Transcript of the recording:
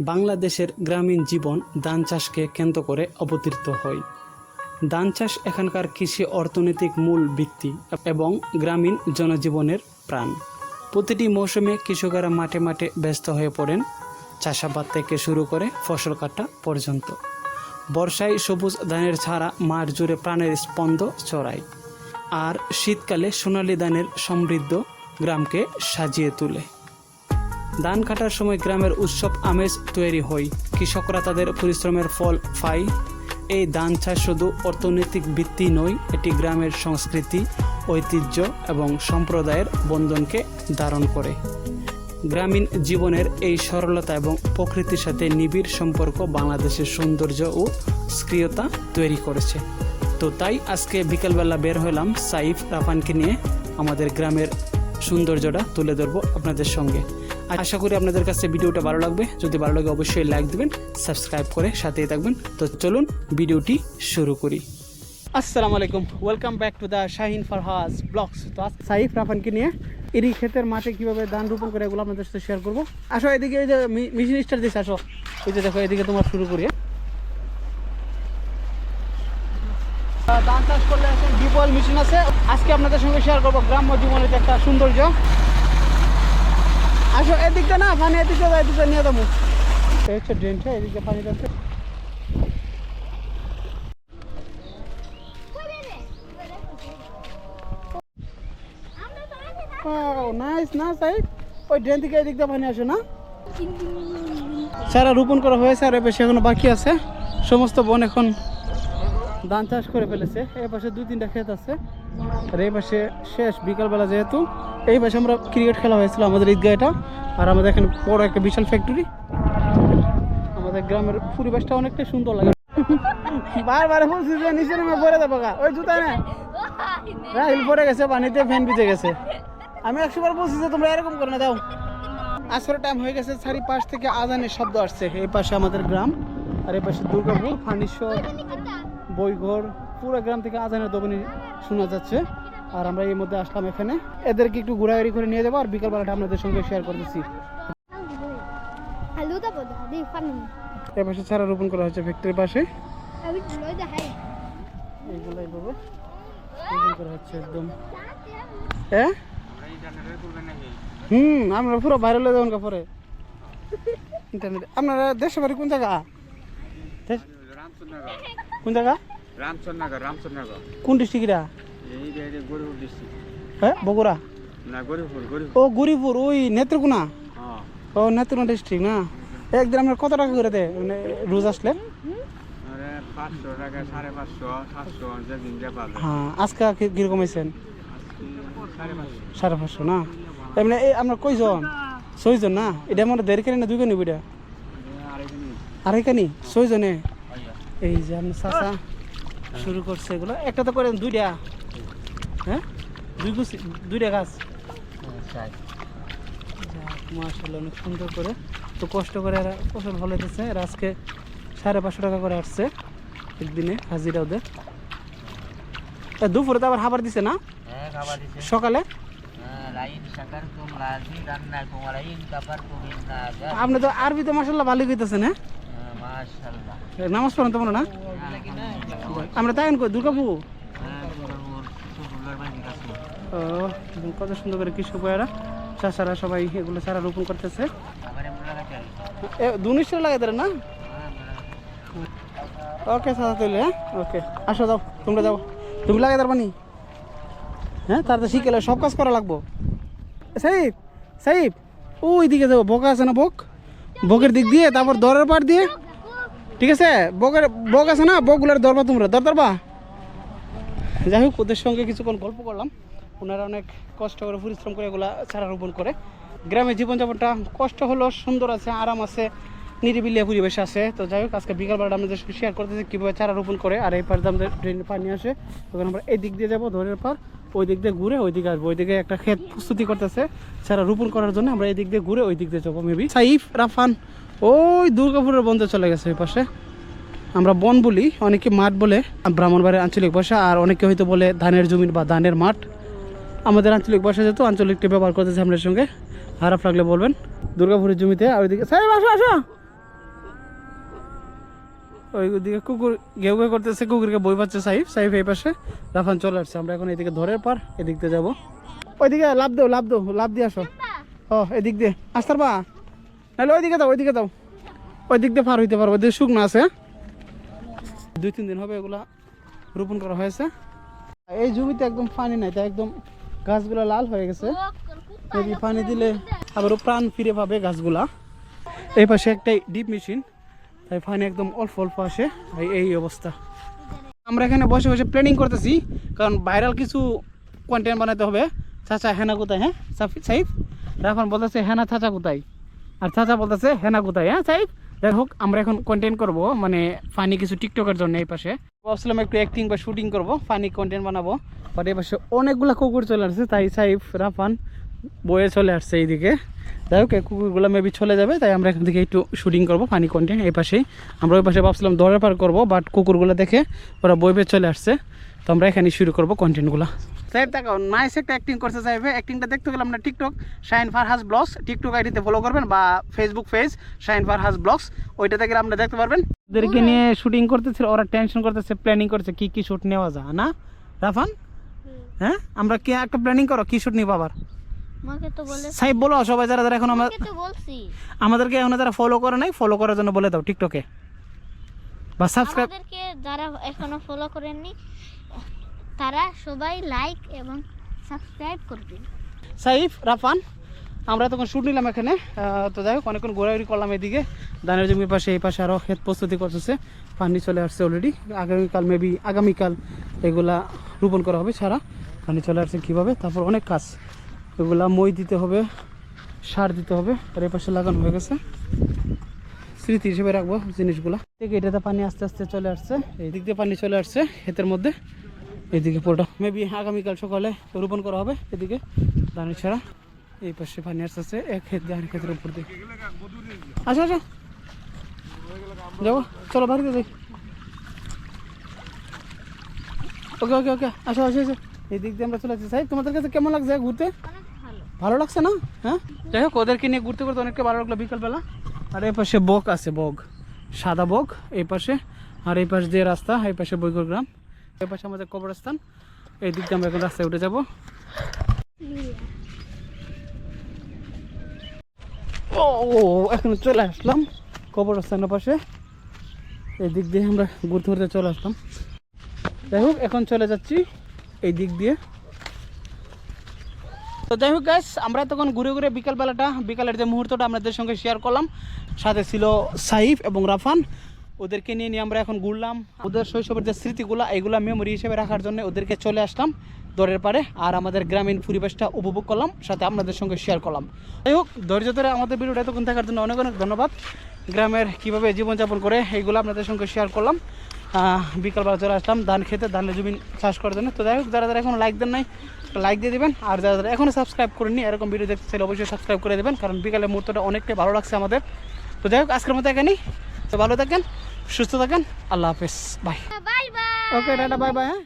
বাংলাদেশের গ্রামীণ জীবন ধান চাষকে কেন্দ্র করে অবতীর্ণ হয়। ধান চাষ এখানকার কৃষি অর্থনৈতিক মূল ভিত্তি এবং গ্রামীণ জনজীবনের প্রাণ। প্রতিটি মৌসুমে কৃষকেরা মাঠে মাঠে ব্যস্ত হয়ে পড়েন, চাষাবাদ থেকে শুরু করে ফসল কাটা পর্যন্ত। বর্ষায় সবুজ ধানের ছাড়া মাঠ জুড়ে প্রাণের স্পন্দ চড়ায় আর শীতকালে সোনালী ধানের সমৃদ্ধ গ্রামকে সাজিয়ে তোলে। ধান কাটার সময় গ্রামের উৎসব আমেজ তৈরি হয়। কৃষকরা তাদের পরিশ্রমের ফল পায়। এই ধান চাষ শুধু অর্থনৈতিক ভিত্তি নয়, এটি গ্রামের সংস্কৃতি, ঐতিহ্য এবং সম্প্রদায়ের বন্ধনকে ধারণ করে। গ্রামীণ জীবনের এই সরলতা এবং প্রকৃতির সাথে নিবিড় সম্পর্ক বাংলাদেশের সৌন্দর্য ও স্ক্রিয়তা তৈরি করেছে। তো তাই আজকে বিকেলবেলা বের হলাম সাইফ রাফানকে নিয়ে। আমাদের গ্রামের সৌন্দর্যটা তুলে ধরবো আপনাদের সঙ্গে। আশা করি আপনাদের কাছে ভিডিওটা ভালো লাগবে। যদি ভালো লাগে অবশ্যই লাইক দিবেন সাবস্ক্রাইব করে সাথেই থাকবেন। তো চলুন ভিডিওটি শুরু করি। আসসালামু আলাইকুম welcome back to the Shahin Farhaz blogs তো আজ সাইফ রাফানকে নিয়ে এরই ক্ষেতের মাঠে কীভাবে ধান রোপণ করে এগুলো আপনাদের সাথে শেয়ার করব। আসো এদিকে এই যে মিশন স্টার দিচ্ছে আসো। এই যে দেখো, এদিকে তোমার শুরু করি? ধান চাষ করলে ডিপল মেশিন আছে। আজকে আপনাদের সঙ্গে শেয়ার করব গ্রাম্য জীবনের একটা সৌন্দর্য। আসো এদিকটা না পানি এদিকে দাও, এদিকে নিয়ে দেবো এই হচ্ছে ড্রেনটা এদিকে পানি না সাই ওই ড্রেন থেকে এদিক পানি আসে না? সারা রোপণ করা হয়েছে আর এ পাশে এখনও বাকি আছে। সমস্ত বন এখন ধান চাষ করে ফেলেছে। এই পাশে দুই তিনটা ক্ষেত আছে। আর এই পাশে শেষ বিকালবেলা যেহেতু। এই পাশে আমরা ক্রিকেট খেলা হয়েছিল, আমাদের ঈদগাহ এটা আর আমাদের এখানে বড় একটা বিশাল ফ্যাক্টরি আমাদের গ্রামের পরিবেশটা অনেকটা সুন্দর লাগে। বারবার বলছি যে নিচে নেমে পরে দেবো গা। ওই জুতা না। রাহিল পরে গেছে, পানিতে ফ্যান ভিজে গেছে। আমি একশো বার বলছি যে তোমরা এরকম করে না, দাও। আসরে টাইম হয়ে গেছে, চারিপাশ থেকে আজানের শব্দ আসছে। এই পাশে আমাদের গ্রাম, আর এই পাশে দুর্গাপুর ফার্নিশ্বর বইঘর, পুরো গ্রাম থেকে আজানের দোকানি শোনা যাচ্ছে। আর আমরা এই মধ্যে আসলাম এখানে। এদেরকে একটু ঘোরাঘুরি করে নিয়ে যাব আর বিকালবেলাটা আপনাদের সঙ্গে শেয়ার করতেছি Haluta po, di এ পাশে চারা রোপণ করা হচ্ছে ফ্যাক্টরির পাশে। Abi tuloy da hay. এইগুলো এইভাবে রোপণ করা হচ্ছে একদম। হ্যাঁ হুম আমরা পুরো ভাইরাল হয়ে যাবেন পরে? ইন্টারনেট আপনারা দেশের বাড়ি কোন জায়গা? কোন জায়গা? রামচন্দ্রনগর রামচন্দ্রনগর। কোন ডিস্ট্রিক্টটা হ্যাঁ বগুড়া? ও গরিপুর ওই নেত্রকোনা? হ্যাঁ। ও নেত্রকোনা ডিস্ট্রিক্ট না? একদিন আমরা কত টাকা করে দেয় মানে রোজ আসলে? হ্যাঁ আজকে কীরকম হয়েছেন সাড়ে পাঁচশো। না? এমনি এই আমরা কয়জন? ছয়জন না? এটা আমার দেড় কেনি না দুই কেনি এটা? আড়াই কানি ছয়জনে? এই যে আপনার চাষা শুরু করছে এগুলো। একটা তো করেন দুইটা। হ্যাঁ দুই গুছি দুইটা গাছ মাসাল্লাহ অনেক সুন্দর করে তো কষ্ট করে এরা ফসল ভালো হতেছে এরা আজকে সাড়ে পাঁচশো টাকা করে আসছে একদিনে হাজিরা ওদের দুপুরে তো আবার খাবার দিছে না হ্যাঁ সকালে হ্যাঁ, আপনি তো আরবিতে মাসাল্লাহ ভালো কইতেছেন হ্যাঁ নামাজ পড়েন তো মনে না আমরা তাই হ্যাঁ দুর্গাপুর সুবুলার বাড়ি কাছে ও কত সুন্দর করে কৃষক ভাইয়েরা, চাষারা সবাই এগুলো চারা রোপণ করতেছে। দুনিশটা লাগে তারা না? ওকে, চাচা তুলে হ্যাঁ? ওকে, আসো যাও, তোমরা যাও। তুমি লাগে তার পানি হ্যাঁ তার তো শিখেলে সব কাজ করা লাগবো। সাইব সাইব ওই দিকে যাব বকা আছে না বক? বকের দিক দিয়ে, তারপর দরের পার দিয়ে। ঠিক আছে? বকের, বক আছে না? বকগুলোর দরবা তোমরা, দর দরবা যাই হোক, ওদের সঙ্গে কিছুক্ষণ গল্প করলাম। ওনারা অনেক কষ্ট করে, পরিশ্রম করে এগুলা চারা রোপণ করে। গ্রামের জীবনযাপনটা কষ্ট হলো সুন্দর আছে, আরাম আছে, নিরিবিলি পরিবেশ আছে। তো যাই হোক, আজকে বিকালবেলা আমাদের শেয়ার করতেছি কীভাবে চারা রোপণ করে, আর এই পার আমাদের ড্রেনে পানি আসে। তখন আমরা এই দিক দিয়ে যাব, ধরের পার ওই দিক দিয়ে ঘুরে ওই দিকে আসব। ওই দিকে একটা ক্ষেত প্রস্তুতি করতেছে চারা রোপণ করার জন্য। আমরা এই দিক দিয়ে ঘুরে ওই দিক দিয়ে যাব মেবি সাইফ, রাফান, ওই দুর্গাপুরের বন্ধে চলে গেছে ওই পাশে। আমরা বন বলি, অনেকে মাঠ বলে, ব্রাহ্মণবাড়ির আঞ্চলিক ভাষা, আর অনেকে হয়তো বলে ধানের জমিন বা ধানের মাঠ। আমাদের আঞ্চলিক ভাষা যেহেতু আঞ্চলিকটি ব্যবহার করতেছে আপনার সঙ্গে। খারাপ লাগলে বলবেন। দুর্গাপুরের জমিতে আর ওইদিকে সাহেব আসো আসো। ওইদিকে কুকুর ঘেউ ঘেউ করতেছে কুকুরকে বই পাচ্ছে সাইফ। সাইফ এই পাশে রাফান চলে আসছে। আমরা এখন এদিকে ধরে পার এদিক দিয়ে যাব। ওইদিকে লাভ দেও লাভ দেও লাভ দিয়ে আসো। ও এদিক দিয়ে। আসতার বা নাহলে ওইদিকে দাও ওইদিকে দাও ওই দিক দিয়ে পার হইতে পারব। ওইদিকে শুকনো আছে। দুই তিন দিন হবে এগুলা রোপণ করা হয়েছে। এই জমিতে একদম পানি নাই তাই একদম গাছগুলা লাল হয়ে গেছে। পানি দিলে আবারও প্রাণ ফিরে পাবে গাছগুলা। এই পাশে একটাই ডিপ মেশিন, তাই পানি একদম অল্প অল্প আসে এই এই অবস্থা। আমরা এখানে বসে বসে প্ল্যানিং করতেছি, কারণ ভাইরাল কিছু কন্টেন্ট বানাতে হবে। চাচা হেনা কোথায় হ্যাঁ? সাইফ? রাফান বলতেছে, হেনা চাচা কোথায়? আর চাচা বলতেছে, হেনা কোথায়? হ্যাঁ সাইফ? যাই হোক, আমরা এখন কন্টেন্ট করব মানে ফানি কিছু টিকটকের জন্য এই পাশে। ভাবছিলাম একটু অ্যাক্টিং বা শুটিং করব ফানি কন্টেন্ট বানাবো। বাট এবার অনেকগুলো কুকুর চলে আসছে, তাই সাইফ, রাফান বয়ে চলে আসছে এইদিকে। যাই হোক কুকুরগুলো মেবি চলে যাবে তাই আমরা এখান থেকে একটু শুটিং করব ফানি কন্টেন্ট এই পাশেই। আমরা ওই পাশে ভাবছিলাম দৌড়ে পার করব বাট কুকুরগুলো দেখে ওরা বই বেয়ে চলে আসছে। তো আমরা এখানে শুরু করব কন্টেন্টগুলো সাহেব দেখো নাইস একটা অ্যাক্টিং করছে সাহেব। অ্যাক্টিংটা দেখতে গেলে আমরা TikTok Shahin Farhas blogs TikTok আইডিতে ফলো করবেন বা Facebook page Shahin Farhas blogs ওইটাতে গেলে আপনারা দেখতে পারবেন। ওদেরকে নিয়ে শুটিং করতেছিল ওরা টেনশন করতেছে প্ল্যানিং করছে কি কি শুট নেওয়া যায় না? রাফান? হ্যাঁ? আমরা কে একটা প্ল্যানিং করো কি শুট নিব আবার? সাহেব বলো সবাই যারা যারা এখন আমরা আমাদেরকে এখন যারা ফলো করে নাই ফলো করার জন্য বলে দাও টিকটকে বা সাবস্ক্রাইব আমাদেরকে যারা এখনও ফলো করেননি তারা সবাই লাইক এবং সাবস্ক্রাইব করবে। সাইফ রাফান আমরা তখন শুট নিলাম এখানে। তো যাই হোক অনেকক্ষণ ঘোরাঘুরি করলাম এদিকে। ধানের জমির পাশে এই পাশে আরও ক্ষেত প্রস্তুতি করতেছে। পানি চলে আসছে অলরেডি আগামীকাল মেবি আগামীকাল এগুলা রোপণ করা হবে ছাড়া পানি চলে আসছে কীভাবে? তারপর অনেক কাজ। এগুলা মই দিতে হবে, সার দিতে হবে, আর এই পাশে লাগানো হয়ে গেছে। স্মৃতি হিসেবে রাখব জিনিসগুলা। থেকে এটাতে পানি আস্তে আস্তে চলে আসছে, এই দিক দিয়ে পানি চলে আসছে, ক্ষেতের মধ্যে। এদিকে পুরোটা, মেবি আগামীকাল সকালে রোপণ করা হবে এদিকে ধানের ছাড়া। এই পাশে পানি আসতেছে এক ক্ষেত ধান ক্ষেতের উপর দিয়ে। আচ্ছা আচ্ছা যাব, চলো বাড়িতে যাই। ওকে ওকে ওকে, আসো আসো আসো। এই দিক দিয়ে আমরা চলে আসছি। সাহেব, তোমাদের কাছে কেমন লাগছে ঘুরতে? ভালো লাগছে না? হ্যাঁ? যাই হোক ওদেরকে নিয়ে ঘুরতে ঘুরতে অনেকটা ভালো লাগল বিকালবেলা। আর এই পাশে বক আছে বক। সাদা বক এই পাশে। আর এই পাশ দিয়ে রাস্তা এই পাশে বৈগুর গ্রাম। এই পাশে আমাদের কবরস্থান। এই দিক দিয়ে আমরা এখন রাস্তায় উঠে যাব। ও, এখন চলে আসলাম কবরস্থানের পাশে। এই দিক দিয়ে আমরা ঘুরতে ঘুরতে চলে আসলাম। যাই হোক এখন চলে যাচ্ছি এই দিক দিয়ে। তো যাই হোক গাইস আমরা তখন ঘুরে ঘুরে বিকালবেলাটা, বিকালের যে মুহূর্তটা আপনাদের সঙ্গে শেয়ার করলাম, সাথে ছিল সাইফ এবং রাফান। ওদেরকে নিয়ে নিয়ে আমরা এখন ঘুরলাম। ওদের শৈশবের যে স্মৃতিগুলো, এগুলো মেমোরি হিসেবে রাখার জন্য ওদেরকে চলে আসলাম দরের পারে আর আমাদের গ্রামীণ পরিবেশটা উপভোগ করলাম, সাথে আপনাদের সঙ্গে শেয়ার করলাম। যাই হোক, ধৈর্য ধরে আমাদের ভিডিওটা এতক্ষণ থাকার জন্য অনেক অনেক ধন্যবাদ। গ্রামের কীভাবে জীবনযাপন করে এইগুলো আপনাদের সঙ্গে শেয়ার করলাম। বিকালবেলা চলে আসলাম ধান খেতে ধানের জমি চাষ করার জন্য। তো যাই হোক, যারা যারা এখন লাইক দেন নাই লাইক দিয়ে দেবেন। আর যারা যারা এখনও সাবস্ক্রাইব করেননি এরকম ভিডিও দেখতে চাইলে অবশ্যই সাবস্ক্রাইব করে দেবেন কারণ বিকালের মুহূর্তটা অনেকটাই ভালো লাগছে আমাদের। তো যাই হোক আজকের মতো এখানেই তো ভালো থাকেন সুস্থ থাকেন আল্লাহ হাফেজ bye okay tata bye bye হ্যাঁ।